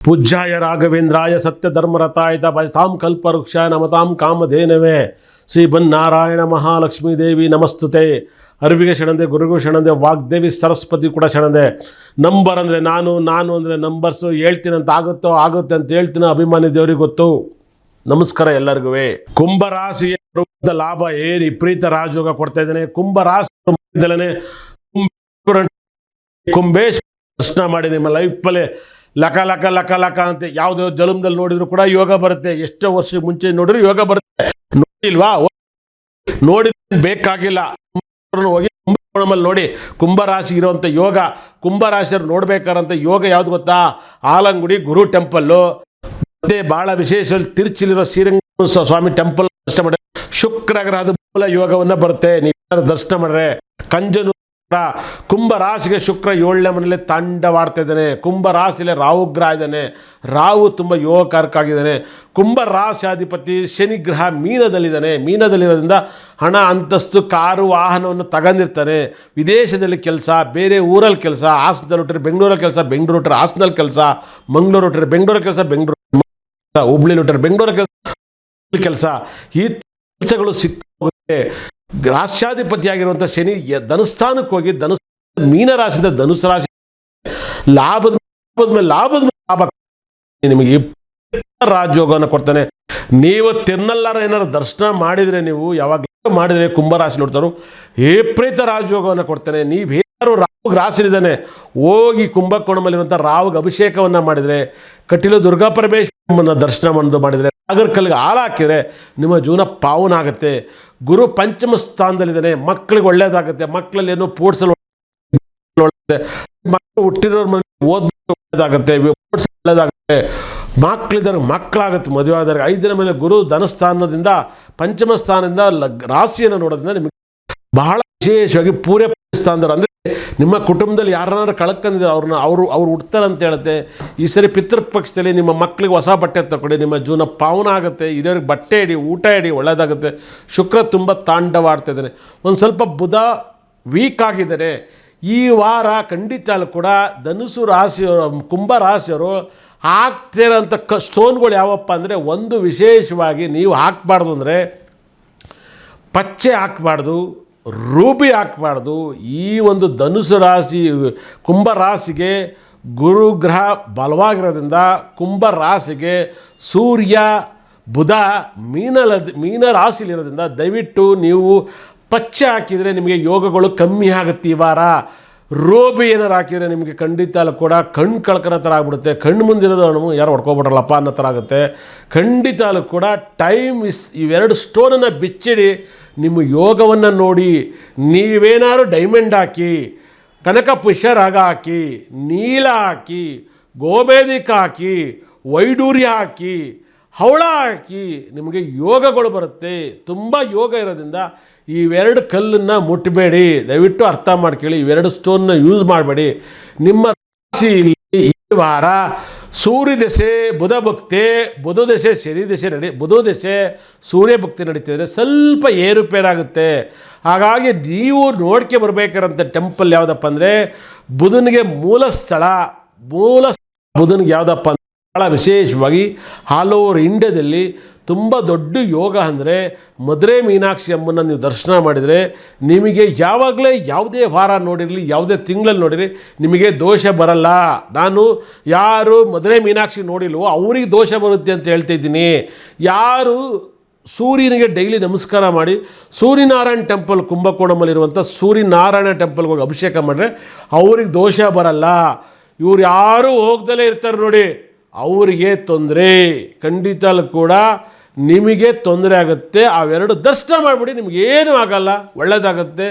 ಪೂಜ್ಯಾಯ ರಾಘವೇಂದ್ರಾಯ ಸತ್ಯಧರ್ಮರತಾಯತ ಭಜತಾಂ ಕಲ್ಪವೃಕ್ಷ ನಮತಾಂ ಕಾಮಧೇನವೇ ಶ್ರೀ ಬನ್ನಾರಾಯಣ ಮಹಾಲಕ್ಷ್ಮೀ ದೇವಿ ನಮಸ್ತುತೆ ಅರಿವಿಗೆ ಶರಣದೆ ಗುರುಗು ಶರಣದೆ ವಾಗ್ದೇವಿ ಸರಸ್ವತಿ ಕೂಡ ಶರಣದೆ ನಂಬರ್ ಅಂದರೆ ನಾನು ನಾನು ಅಂದರೆ ನಂಬರ್ಸು ಹೇಳ್ತೀನಿ ಅಂತ ಆಗುತ್ತೋ ಆಗುತ್ತೆ ಅಂತ ಹೇಳ್ತೀನಿ ಅಭಿಮಾನಿ ದೇವರಿಗೆ ಗೊತ್ತು ನಮಸ್ಕಾರ ಎಲ್ಲರಿಗೂ ಕುಂಭರಾಶಿಯ ಲಾಭ ಏನು ವಿಪರೀತ ರಾಜಯೋಗ ಕೊಡ್ತಾ ಇದ್ದಾನೆ ಕುಂಭರಾಶಿ ಕುಂಬೇಶ್ ಪ್ರಶ್ನೆ ಮಾಡಿ ನಿಮ್ಮ ಲೈಫಲ್ಲೇ ಲಕ ಲಕ ಲಕ ಲಕ ಅಂತ ಯಾವುದೋ ಜಲಮದಲ್ಲಿ ನೋಡಿದ್ರು ಕೂಡ ಯೋಗ ಬರುತ್ತೆ. ಎಷ್ಟೋ ವರ್ಷ ಮುಂಚೆ ನೋಡಿದ್ರು ಯೋಗ ಬರುತ್ತೆ. ನೋಡಿಲ್ವಾ? ನೋಡಿ ಬೇಕಾಗಿಲ್ಲ. ಹೋಗಿ ಕುಂಭಕೋಣಮಲ್ಲಿ ನೋಡಿ. ಕುಂಭರಾಶಿ ಇರುವಂಥ ಯೋಗ, ಕುಂಭರಾಶಿಯವ್ರು ನೋಡ್ಬೇಕಾರಂತ ಯೋಗ ಯಾವ್ದು ಗೊತ್ತಾ? ಆಲಂಗುಡಿ ಗುರು ಟೆಂಪಲ್ಲು. ಮತ್ತೆ ಬಹಳ ವಿಶೇಷವಾಗಿ ತಿರುಚಿಲಿರೋ ಶ್ರೀರಂಗ ಸ್ವಾಮಿ ಟೆಂಪಲ್ ದರ್ಶನ ಮಾಡಿ ಶುಕ್ರ ಗ್ರಹದ ಮೂಲ ಯೋಗವನ್ನ ಬರುತ್ತೆ. ನೀವು ದರ್ಶನ ಮಾಡ್ರೆ ಕಂಜನು ಕುಂಭ ರಾಶಿಗೆ ಶುಕ್ರ ಏಳನೇ ಮನೇಲಿ ತಾಂಡವಾಡ್ತಾ ಇದ್ದಾನೆ ಕುಂಭ ರಾಶಿಯಲ್ಲಿ ರಾಹು ಗ್ರಹ ಇದ್ದಾನೆ. ರಾಹು ತುಂಬ ಯೋಗಕಾರಕ್ಕಾಗಿದ್ದಾನೆ. ಕುಂಭ ರಾಶಿಯಾಧಿಪತಿ ಶನಿ ಗ್ರಹ ಮೀನದಲ್ಲಿದ್ದಾನೆ. ಮೀನದಲ್ಲಿರೋದ್ರಿಂದ ಹಣ ಅಂತಸ್ತು, ಕಾರು, ವಾಹನವನ್ನು ತಗೊಂಡಿರ್ತಾನೆ ವಿದೇಶದಲ್ಲಿ ಕೆಲಸ, ಬೇರೆ ಊರಲ್ಲಿ ಕೆಲಸ, ಹಾಸನದಲ್ಲಿ ಹೊಟ್ಟರೆ ಬೆಂಗಳೂರಲ್ಲಿ ಕೆಲಸ, ಬೆಂಗಳೂರು ಹೊಟ್ಟರೆ ಹಾಸನಲ್ಲಿ ಕೆಲಸ, ಮಂಗಳೂರು ಹೊಟ್ಟರೆ ಬೆಂಗಳೂರು ಕೆಲಸ, ಬೆಂಗಳೂರು ಹುಬ್ಳಿ ಹೊಟ್ಟರೆ ಬೆಂಗಳೂರು ಕೆಲಸ ಕೆಲಸ. ಈ ಕೆಲಸಗಳು ಸಿಕ್ಕೋಗುತ್ತೆ ರಾಷ್ಟ್ರಾಧಿಪತಿಯಾಗಿರುವಂಥ ಶನಿ ಧನಸ್ಥಾನಕ್ಕೆ ಹೋಗಿ ಧನುಸ್ ಮೀನರಾಶಿಯಿಂದ ಧನುಸ್ ರಾಶಿ ಲಾಭದ ಲಾಭದ ಮೇಲೆ ಲಾಭದ ಮೇಲೆ ಲಾಭ ನಿಮಗೆ ರಾಜ್ಯೋಗವನ್ನು ಕೊಡ್ತಾನೆ. ನೀವು ತಿನ್ನಲ್ಲಾರ ಏನಾರು ದರ್ಶನ ಮಾಡಿದರೆ ನೀವು ಯಾವಾಗ ಮಾಡಿದರೆ ಕುಂಭರಾಶಿ ನೋಡ್ತಾರೋ, ಏಪ್ರೀತ ರಾಜಯೋಗವನ್ನು ಕೊಡ್ತಾನೆ. ನೀವು ಯಾರು ರಾಹುಗೆ ಹೋಗಿ ಕುಂಭಕೋಣಮಲ್ಲಿರುವಂಥ ರಾಹುಗೆ ಅಭಿಷೇಕವನ್ನು ಮಾಡಿದರೆ, ಕಟೀಲು ದುರ್ಗಾ ಪರಮೇಶ್ವರಮ್ಮನ ದರ್ಶನ ಮಾಡೋದು ಮಾಡಿದರೆ ನಾಗರ ಕಲ್ಲಿಗೆ ಹಾಳಾಕಿದರೆ ನಿಮ್ಮ ಜೀವನ ಪಾವನ ಆಗುತ್ತೆ. ಗುರು ಪಂಚಮ ಸ್ಥಾನದಲ್ಲಿದ್ದಾನೆ, ಮಕ್ಕಳಿಗೆ ಒಳ್ಳೇದಾಗುತ್ತೆ. ಮಕ್ಕಳಲ್ಲಿ ಏನೋ ಒಳ್ಳೆ ಮಕ್ಕಳು ಹುಟ್ಟಿರೋರ ಮನೆ ಓದ್ ಒಳ್ಳೇದಾಗುತ್ತೆ ಒಳ್ಳೇದಾಗುತ್ತೆ. ಮಕ್ಕಳಿದ್ದಾರೆ, ಮಕ್ಕಳಾಗುತ್ತೆ, ಮದುವೆ ಆದಾಗ ಐದನೇ ಮೇಲೆ ಗುರು ಧನಸ್ಥಾನದಿಂದ, ಪಂಚಮ ಸ್ಥಾನದಿಂದ ರಾಶಿಯನ್ನು ನೋಡೋದ್ರಿಂದ ನಿಮಗೆ ಬಹಳ ವಿಶೇಷವಾಗಿ ಪೂರ್ಯ ಸ್ಥಾನದವ್ರು ಅಂದರೆ ನಿಮ್ಮ ಕುಟುಂಬದಲ್ಲಿ ಯಾರನ್ನಾರು ಕಳ್ಕೊಂಡಿದ್ದಾರೆ ಅವ್ರನ್ನ ಅವರು ಅವ್ರು ಹುಡ್ತಾರೆ ಅಂತ ಹೇಳುತ್ತೆ. ಈ ಸರಿ ಪಿತೃಪಕ್ಷದಲ್ಲಿ ನಿಮ್ಮ ಮಕ್ಕಳಿಗೆ ಹೊಸ ಬಟ್ಟೆ ತಗೊಳ್ಳಿ ನಿಮ್ಮ ಜೀವನ ಪಾವನ ಆಗುತ್ತೆ ಹಿರಿಯರಿಗೆ ಬಟ್ಟೆ ಇಡಿ, ಊಟ ಇಡಿ ಒಳ್ಳೆಯದಾಗುತ್ತೆ ಶುಕ್ರ ತುಂಬ ತಾಂಡವಾಡ್ತಿದ್ದಾನೆ ಒಂದು ಸ್ವಲ್ಪ ಬುಧ ವೀಕ್ ಆಗಿದ್ದಾರೆ ಈ ವಾರ ಖಂಡಿತ ಕೂಡ ಧನುಸು ರಾಶಿಯವರು, ಕುಂಭ ರಾಶಿಯವರು ಹಾಕ್ತಿರೋಂಥ ಕ ಸ್ಟೋನ್ಗಳು ಯಾವಪ್ಪ ಅಂದರೆ ಒಂದು ವಿಶೇಷವಾಗಿ ನೀವು ಹಾಕಬಾರ್ದು ಅಂದರೆ ಪಚ್ಚೆ ಹಾಕಬಾರ್ದು. ರೂಬಿ ಹಾಕಬಾರ್ದು. ಈ ಒಂದು ಧನುಸು ರಾಶಿ, ಕುಂಭ ರಾಶಿಗೆ ಗುರುಗ್ರಹ ಬಲವಾಗಿರೋದ್ರಿಂದ ಕುಂಭ ರಾಶಿಗೆ ಸೂರ್ಯ, ಬುಧ ಮೀನಲ ಮೀನ ರಾಶಿಲಿರೋದ್ರಿಂದ ದಯವಿಟ್ಟು ನೀವು ಪಚ್ಚೆ ಹಾಕಿದರೆ ನಿಮಗೆ ಯೋಗಗಳು ಕಮ್ಮಿ ಆಗುತ್ತೆ ಈ ವಾರ. ರೋಬಿ ಏನಾರು ಹಾಕಿದರೆ ನಿಮಗೆ ಖಂಡಿತ ಅಲ್ಲಿ ಕೂಡ ಕಣ್ಣು ಕಳ್ಕನ ಥರ ಆಗ್ಬಿಡುತ್ತೆ. ಕಣ್ಣು ಮುಂದಿರೋದು ಅವನು ಯಾರು ಹೊಡ್ಕೊಬಿಟ್ರಲ್ಲಪ್ಪ ಅನ್ನೋ ಥರ ಆಗುತ್ತೆ. ಖಂಡಿತ ಅಲ್ಲೂ ಕೂಡ ಟೈಮ್ ಇಸ್ ಇವೆರಡು ಸ್ಟೋನನ್ನು ಬಿಚ್ಚಿಡಿ. ನಿಮ್ಮ ಯೋಗವನ್ನು ನೋಡಿ ನೀವೇನಾದ್ರು ಡೈಮಂಡ್ ಹಾಕಿ, ಕನಕ ಪುಷ್ಯರಾಗ ಹಾಕಿ, ನೀಲ ಹಾಕಿ, ಗೋಬೇದಿಕ ಹಾಕಿ, ವೈಡೂರ್ಯ ಹಾಕಿ, ಹವಳ ಹಾಕಿ ನಿಮಗೆ ಯೋಗಗಳು ಬರುತ್ತೆ. ತುಂಬ ಯೋಗ ಇರೋದ್ರಿಂದ ಇವೆರಡು ಕಲ್ಲನ್ನು ಮುಟ್ಟಬೇಡಿ ದಯವಿಟ್ಟು ಅರ್ಥ ಮಾಡ್ಕೊಳ್ಳಿ. ಇವೆರಡು ಸ್ಟೋನ್ನ ಯೂಸ್ ಮಾಡಬೇಡಿ. ನಿಮ್ಮ ರಾಶಿಯಲ್ಲಿ ಈ ವಾರ ಸೂರ್ಯ ದಶೆ ಬುಧ ಭಕ್ತಿ ಬುಧ ದಶೆ ಶನಿ ದಶೆ ನಡಿ ಬುಧ ದಶೆ ಸೂರ್ಯ ಭಕ್ತಿ ನಡೀತಿದ್ರೆ ಸ್ವಲ್ಪ ಏರುಪೇರಾಗುತ್ತೆ. ಹಾಗಾಗಿ ನೀವು ನೋಡ್ಕೆ ಬರಬೇಕಾದಂಥ ಟೆಂಪಲ್ ಯಾವುದಪ್ಪ ಅಂದರೆ ಬುಧನಿಗೆ ಮೂಲ ಸ್ಥಳ, ಮೂಲ ಬುಧನಿಗೆ ಯಾವುದಪ್ಪ ಭಾಳ ವಿಶೇಷವಾಗಿ ಆಲ್ ಓವರ್ ಇಂಡಿಯಾದಲ್ಲಿ ತುಂಬ ದೊಡ್ಡ ಯೋಗ ಅಂದರೆ ಮದುರೆ ಮೀನಾಕ್ಷಿ ಅಮ್ಮನ ನೀವು ದರ್ಶನ ಮಾಡಿದರೆ ನಿಮಗೆ ಯಾವಾಗಲೇ ಯಾವುದೇ ವಾರ ನೋಡಿರಲಿ, ಯಾವುದೇ ತಿಂಗಳಲ್ಲಿ ನೋಡಿರಿ ನಿಮಗೆ ದೋಷ ಬರಲ್ಲ. ನಾನು ಯಾರು ಮದುರೆ ಮೀನಾಕ್ಷಿ ನೋಡಿಲ್ವೋ ಅವ್ರಿಗೆ ದೋಷ ಬರುತ್ತೆ ಅಂತ ಹೇಳ್ತಿದ್ದೀನಿ ಯಾರು ಸೂರ್ಯನಿಗೆ ಡೈಲಿ ನಮಸ್ಕಾರ ಮಾಡಿ, ಸೂರ್ಯನಾರಾಯಣ ಟೆಂಪಲ್ ಕುಂಭಕೋಣಮಲ್ಲಿರುವಂಥ ಸೂರ್ಯನಾರಾಯಣ ಟೆಂಪಲ್ಗೆ ಹೋಗಿ ಅಭಿಷೇಕ ಮಾಡಿದ್ರೆ ಅವ್ರಿಗೆ ದೋಷ ಬರಲ್ಲ. ಇವ್ರು ಯಾರೂ ಹೋಗ್ದಲೇ ಇರ್ತಾರೆ ನೋಡಿ. ಅವರಿಗೆ ತೊಂದರೆ. ಖಂಡಿತಲ್ಲೂ ಕೂಡ ನಿಮಗೆ ತೊಂದರೆ ಆಗುತ್ತೆ, ಅವೆರಡು ದರ್ಶನ ಮಾಡಿಬಿಡಿ, ನಿಮಗೇನು ಆಗಲ್ಲ. ಒಳ್ಳೇದಾಗುತ್ತೆ.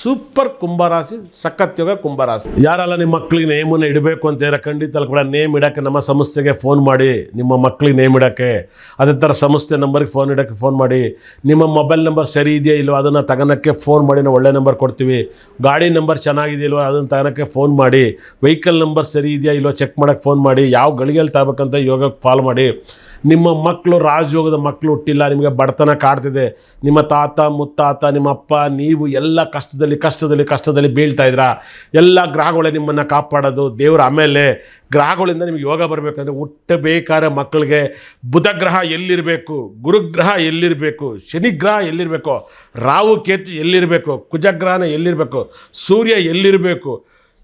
ಸೂಪರ್ ಕುಂಭರಾಶಿ, ಸಖತ್ ಯೋಗ ಕುಂಭರಾಶಿ. ಯಾರಲ್ಲ ನಿಮ್ಮ ಮಕ್ಕಳಿಗೆ ನೇಮನ್ನು ಇಡಬೇಕು ಅಂತ ಹೇಳಿ ಖಂಡಿತ ಕೂಡ ನೇಮ್ ಇಡೋಕ್ಕೆ, ನಮ್ಮ ಸಂಸ್ಥೆಗೆ ಫೋನ್ ಮಾಡಿ. ನಿಮ್ಮ ಮಕ್ಕಳಿಗೆ ನೇಮ್ ಇಡೋಕ್ಕೆ. ಅದೇ ಥರ ಸಂಸ್ಥೆ ನಂಬರ್ಗೆ ಫೋನ್ ಇಡೋಕ್ಕೆ ಫೋನ್ ಮಾಡಿ. ನಿಮ್ಮ ಮೊಬೈಲ್ ನಂಬರ್ ಸರಿ ಇದೆಯಾ ಇಲ್ಲವೋ ಅದನ್ನು ತಗೋಣಕ್ಕೆ ಫೋನ್ ಮಾಡಿ, ನಾವು ಒಳ್ಳೆ ನಂಬರ್ ಕೊಡ್ತೀವಿ. ಗಾಡಿ ನಂಬರ್ ಚೆನ್ನಾಗಿದೆಯಲ್ವೋ ಅದನ್ನು ತಗೋಣಕ್ಕೆ ಫೋನ್ ಮಾಡಿ. ವೆಹಿಕಲ್ ನಂಬರ್ ಸರಿ ಇದೆಯಾ ಇಲ್ವೋ ಚೆಕ್ ಮಾಡೋಕ್ಕೆ ಫೋನ್ ಮಾಡಿ. ಯಾವ ಗಳಿಗೆಯಲ್ಲಿ ತಗೋಬೇಕಂತ ಯೋಗಕ್ಕೆ ಫಾಲೋ ಮಾಡಿ. ನಿಮ್ಮ ಮಕ್ಕಳು ರಾಜಯೋಗದ ಮಕ್ಕಳು ಹುಟ್ಟಿಲ್ಲ, ನಿಮಗೆ ಬಡತನ ಕಾಡ್ತಿದೆ. ನಿಮ್ಮ ತಾತ, ಮುತ್ತಾತ, ನಿಮ್ಮ ಅಪ್ಪ, ನೀವು ಎಲ್ಲ ಕಷ್ಟದಲ್ಲಿ ಕಷ್ಟದಲ್ಲಿ ಕಷ್ಟದಲ್ಲಿ ಬೀಳ್ತಾ ಇದ್ದೀರಾ. ಎಲ್ಲ ಗ್ರಹಗಳೇ ನಿಮ್ಮನ್ನು ಕಾಪಾಡೋದು. ದೇವರ ಆಮೇಲೆ ಗ್ರಹಗಳಿಂದ ನಿಮಗೆ ಯೋಗ ಬರಬೇಕಂದ್ರೆ ಹುಟ್ಟಬೇಕಾದ್ರೆ ಮಕ್ಕಳಿಗೆ ಬುಧ ಗ್ರಹ ಎಲ್ಲಿರಬೇಕು, ಗುರುಗ್ರಹ ಎಲ್ಲಿರಬೇಕು, ಶನಿಗ್ರಹ ಎಲ್ಲಿರಬೇಕು, ರಾಹು ಕೇತು ಎಲ್ಲಿರಬೇಕು, ಕುಜಗ್ರಹನ ಎಲ್ಲಿರಬೇಕು, ಸೂರ್ಯ ಎಲ್ಲಿರಬೇಕು